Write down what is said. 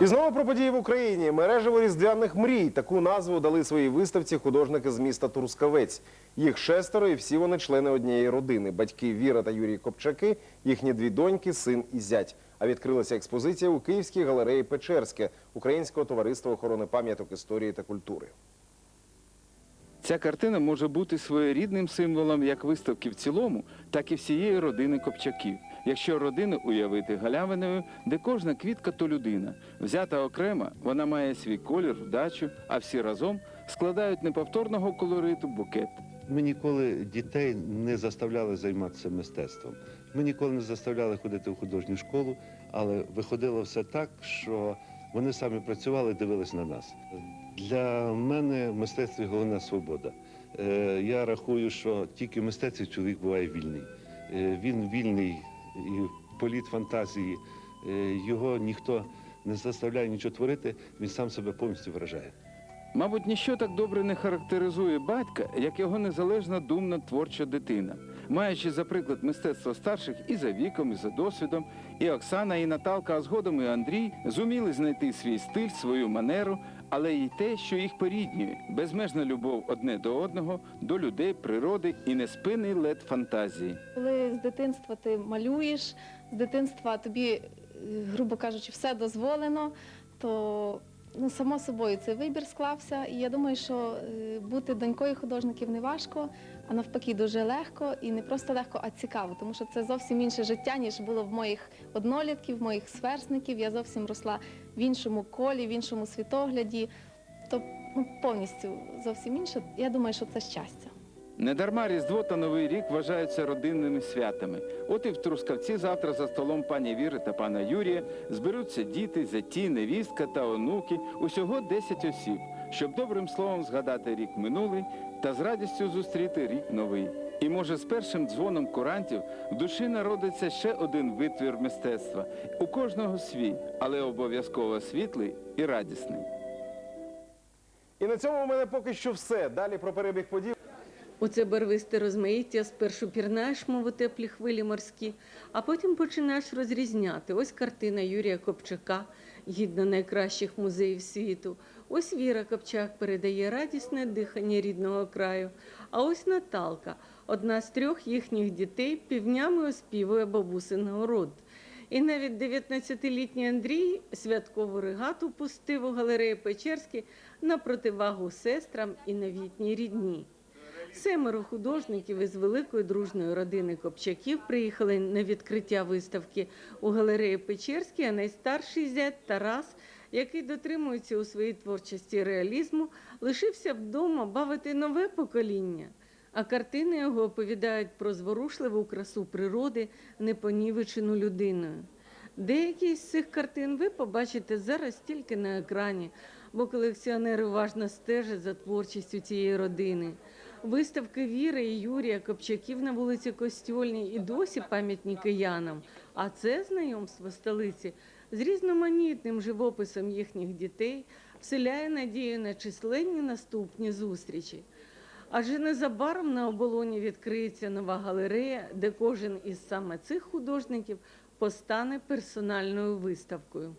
І знову про події в Україні. Мережево різдвяних мрій. Таку назву дали своїй виставці художники з міста Трускавець. Їх шестеро, і всі вони члени однієї родини. Батьки Віра та Юрій Копчаки, їхні дві доньки, син і зять. А відкрилася експозиція у Київській галереї Печерське Українського товариства охорони пам'яток історії та культури. Ця картина може бути своєрідним символом як виставки в цілому, так і всієї родини Копчаків. Якщо родину уявити галявиною, де кожна квітка то людина. Взята окремо, вона має свій колір, вдачу, а всі разом складають неповторного колориту букет. Ми ніколи дітей не заставляли займатися мистецтвом. Ми ніколи не заставляли ходити в художню школу, але виходило все так, що вони самі працювали, дивились на нас. Для мене в мистецтві головна свобода. Е, Я рахую, що тільки в мистецтві чоловік буває вільний. Е, Він вільний і політ фантазії. Е, Його ніхто не заставляє нічого творити, він сам себе повністю вражає. Мабуть, ніщо так добре не характеризує батька, як його незалежна думна творча дитина. Маючи за приклад мистецтво старших і за віком, і за досвідом, і Оксана, і Наталка, а згодом і Андрій зуміли знайти свій стиль, свою манеру, але й те, що їх поріднює безмежна любов одне до одного, до людей, природи і неспинний лед фантазії. Коли з дитинства ти малюєш, з дитинства тобі, грубо кажучи, все дозволено, то ну, само собою цей вибір склався. І я думаю, що е, бути донькою художників не важко, а навпаки, дуже легко і не просто легко, а цікаво, тому що це зовсім інше життя, ніж було в моїх однолітків, в моїх сверстників. Я зовсім росла в іншому колі, в іншому світогляді. То ну, повністю зовсім інше. Я думаю, що це щастя. Недарма Різдво та Новий рік вважаються родинними святами. От і в Трускавці завтра за столом пані Віри та пана Юрія зберуться діти, зяті, невістка та онуки, усього 10 осіб, щоб добрим словом згадати рік минулий та з радістю зустріти рік новий. І може з першим дзвоном курантів в душі народиться ще один витвір мистецтва. У кожного свій, але обов'язково світлий і радісний. І на цьому у мене поки що все. Далі про перебіг подій. Оце барвисте розмаїття спершу пірнаєш, мов у теплі хвилі морські, а потім починаєш розрізняти. Ось картина Юрія Копчака, гідна найкращих музеїв світу. Ось Віра Копчак передає радісне дихання рідного краю. А ось Наталка, одна з трьох їхніх дітей, півнями оспівує бабусин город. І навіть 19-літній Андрій святкову регату пустив у галереї Печерській на противагу сестрам і новітній рідні. Семеро художників із великої дружної родини Копчаків приїхали на відкриття виставки у галереї Печерській, а найстарший зять Тарас, який дотримується у своїй творчості реалізму, лишився вдома бавити нове покоління. А картини його оповідають про зворушливу красу природи, непонівечену людиною. Деякі з цих картин ви побачите зараз тільки на екрані, бо колекціонери уважно стежать за творчістю цієї родини. Виставки Віри і Юрія Копчаків на вулиці Костюльній і досі пам'ятні киянам. А це знайомство столиці з різноманітним живописом їхніх дітей вселяє надію на численні наступні зустрічі. Адже незабаром на оболоні відкриється нова галерея, де кожен із саме цих художників постане персональною виставкою.